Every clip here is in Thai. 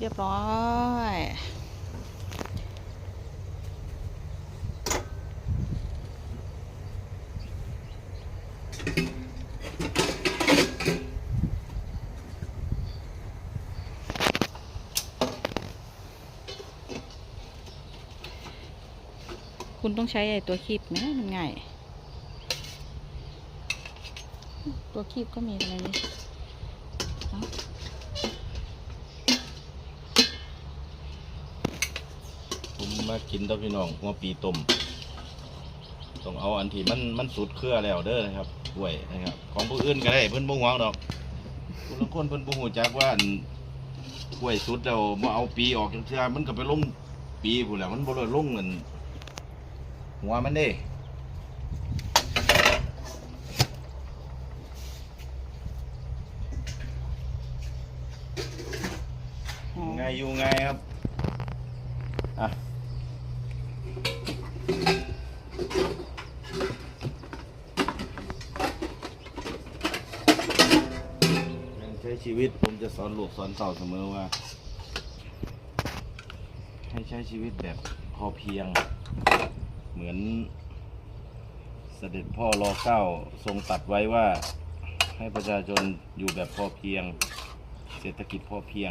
เรียบร้อยคุณต้องใช้ไอ้ตัวคีบไหมมันง่าย ตัวคีบก็มีอะไรนี่เอ้า ผมมา กินตัวพี่น้องหัวปีต้มต้องเอาอันที่มันมันสุดเครือแล้วเด้อนะครับกล้วยนะครับ ของผู้อื่นก็ได้เพิ่นบ่หวงดอกคนละคนเพิ่นบ่ฮู้จักว่าอันกล้วยสุดแล้วบ่เอาปีออกจังเทื่อมันก็ไปลงปีพุ่นแหละมันบ่ได้ลงเงินหัวมันเด้อ๋อง่ายอยู่ง่ายครับ อะการ ใช้ชีวิตผมจะสอนลูกสอนเต่าเสมอว่า ให้ใช้ชีวิตแบบพอเพียง เหมือนเสด็จพ่อรอเก้าทรงตัดไว้ว่าให้ประชาชนอยู่แบบพอเพียง เศรษฐกิจพอเพียง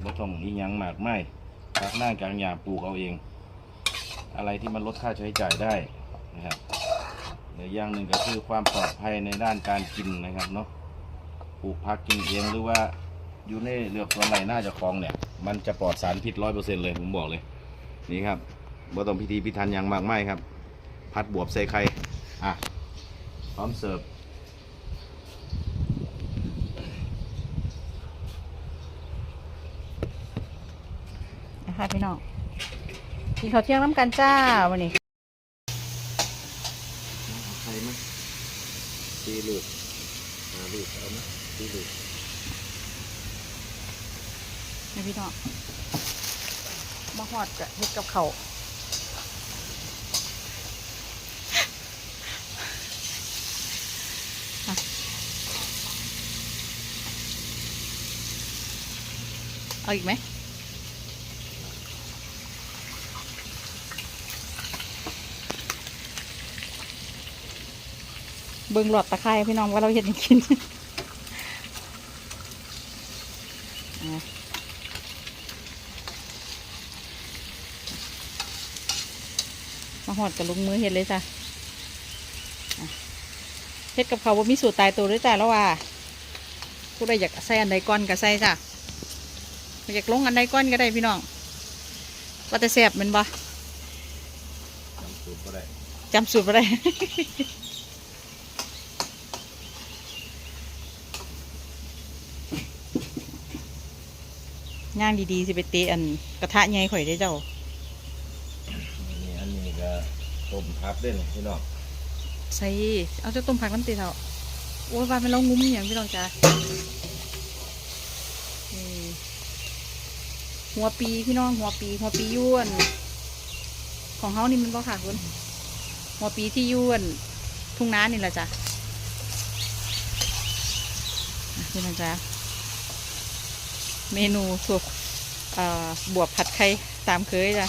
ไม่ต้องอีหยังมากไม่พักหน้ากลางหยาปลูกเอาเอง อะไรที่มันลดค่าใช้จ่ายได้นะครับหรืออย่างหนึ่งก็คือความปลอดภัยในด้านการกินนะครับเนาะปลูกพักกินเองหรือว่าอยู่ในเลือกสวไรน่าจะคลองเนี่ย มันจะปลอดสารพิษร้อยเปอร์เซ็นต์เลยผมบอกเลย นี่ครับบ่ต้องพิธีพิธันอย่างมากไม่ครับ พัดบวบใส่ไข่อะพร้อมเสิร์ฟนะคะพี่น้อง กินข้าวเที่ยงน้ำกันจ้าวันนี้ใช่ไหมตีหลุดหาหลุดเอาไหมตีหลุดนี่พี่น้องมาหอดกับเฮ็ดกับเขาวอะเอาอีกไหม เบิ่งหลอดตะไคร้พี่น้องว่าเราเห็นให้กินอะมาหอดกับลุงมือเห็ดเลยจ้ะอะเฮ็ดกับเขาวบ่มีสูตรตายตัวด้วยจ้ะแล้วว่าผู้ใดอยากใส่อันใดก่อนก็ใส่จ้ะอยากลงอันใดก่อนก็ได้พี่น้องว่าแต่แซ่บแมันบ่จำสูตรก็ได้จำสูตรบ่ได้ ย่างดีๆสิไปเตะอันกระทะใหญ่ข่อยได้อเจ้านี่อันนี้ก็ต้มพับเด้นพี่น้องใส่เอาเจ้าต้มผักน้ำตีเถอะโอ้ยว่าเป็นเรางุ้มอหย่างพี่น้องจ้านี่หัวปีพี่น้องหัวปีหัวปียวน ของเฮานี่มันบ่ค่ะคุณหัวปีที่ยวน ทุ่งนานี่แหละจ้ะอะพี่น้องจ้า เมนูสุกบวบผัดไข่ตามเคยจ้ะ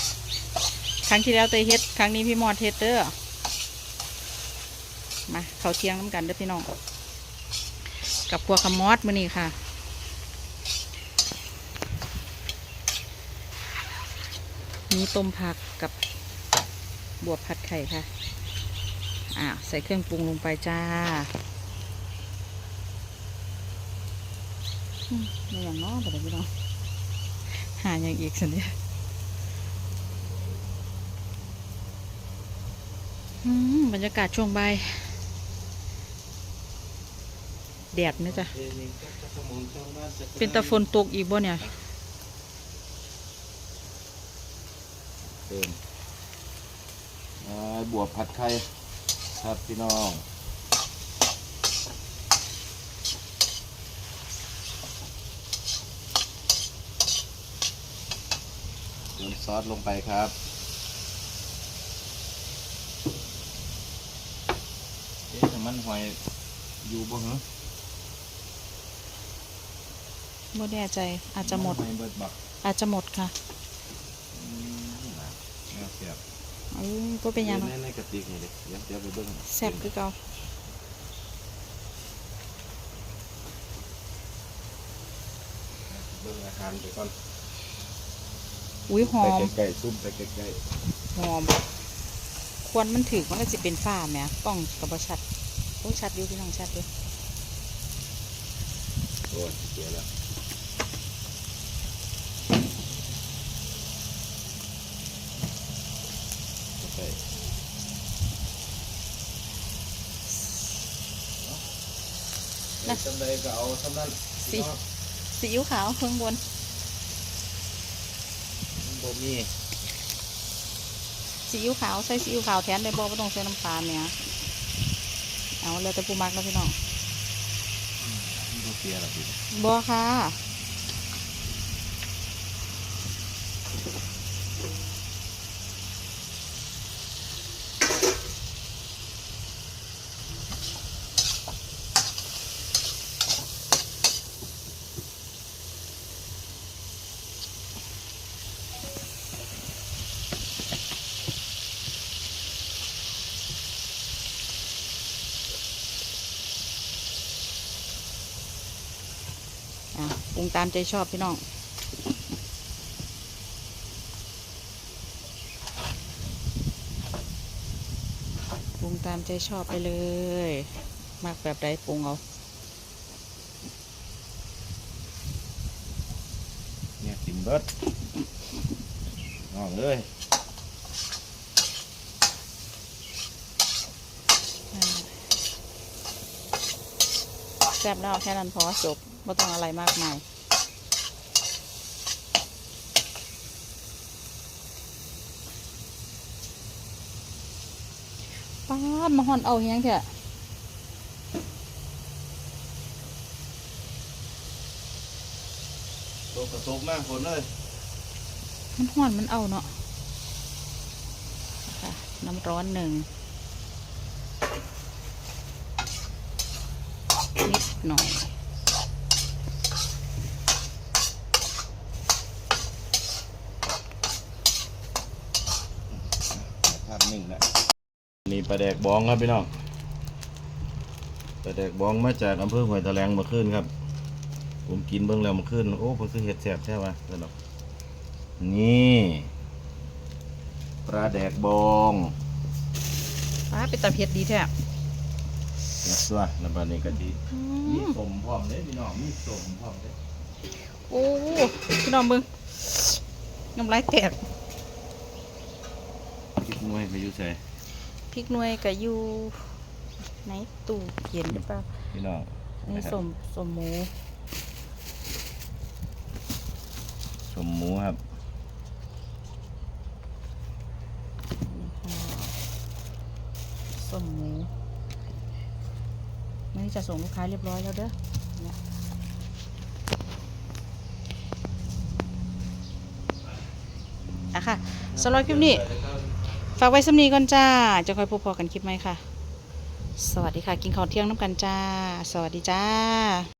ครั้งที่แล้วเตยเฮ็ด ครั้งนี้พี่มอดเฮ็ดเด้อมาเขาเทียงน้ำกันเด้อพี่น้อง กับพวกขมอดมือนี้ค่ะมีต้มผักกับบวบผัดไข่ค่ะ อ่าใส่เครื่องปรุงลงไปจ้า ม่อย่างน้อยแต่พี่น้องหาอย่างอีกสิเนี่ยอืมบรรยากาศช่วงบ่ายแดดนะจ๊ะเป็นตะฝนตกอีกบ่เนี่ยเติมบวบผัดไข่ครับพี่น้อง เติมซอสลงไปครับ เอ๊ะแต่มันหอยอยู่บ่เหรอไม่แน่ใจอาจจะหมดไม่เบิดบักอาจจะหมดค่ะอืมแนวเสียบเออก็เป็นหยังในเนาะในกระติกนี่เด็กเดี๋ยวเดี๋ยวไปเบิ่งแซ่บคือเก่าเบิ่งอาหารไปก่อน อุ้ยหอมไปใกล้ๆซุ่มไปใกล้หอม ควรมันถือมันก็จะเป็นฝ้าแหมกล้องกับบชัดโอ้ยชัดอยู่พี่น้องชัดอยู่ๆโอ้ยเสียแล้วใกล้ๆนะจำใดก็เอาสำนั้นสิซีอิ๊วขาวเพิ่งบน บ่มีซีอิ๊วขาวใส่ซีอิ๊วขาวแทนได้บ่ไม่ต้องใส่น้ำตาลเนี่ยเอาแล้วแต่ผู้มักแล้วพี่น้องบ่เสียหรอกพี่บ่ค่ะ งตามใจชอบพี่น้องปรุงตามใจชอบไปเลย มากแบบใดปรุงเอาเนี่ยกินเบิดน้องเลยแซ่บแล้วแค่นั้นพอจบไม่ต้องอะไรมากมาย ป้าดมาหอนเอาเฮียงเถอะตกกระตกมากคนเลย มันหอนมันเอาเนาะค่ะน้ำร้อนหนึ่งนิดหน่อย ภาพนิ่งนะ นี่ปลาแดกบองครับพี่น้องปลาแดกบองมาจากอำเภอห้วยแถลงเมื่อคืนครับ ผมกินเบิ่งแล้วเมื่อคืนโอ้ผมคือเห็ดแซ่บแท้วะสนุกนี่ปลาแดกบองป้าเป็นตาเผ็ดดีแท้เห็ดตัวน้ำปลานี่กะทิอืมีมสมพร้อมเด้พี่น้องมีสมพร้อมเด้โอ้พี่น้องมึงน้ำลายแตกคิดหน่วยไปอยู่ใส่พ ริกหน่วยกับยูในตู้เย็นหรือเปล่าพี่น้องอันนี้สมสมหมูสมหมูครับสมหมูนี่จะส่งลูกค้าเรียบร้อยแล้วเด้อเนี่ยอะค่ะสำหรับคลิปนี้ ฝากไว้สำนีก่อนจ้า จะคอยพบพอกันคลิปไหมค่ะ สวัสดีค่ะ กินข้าวเที่ยงน้ำกันจ้า สวัสดีจ้า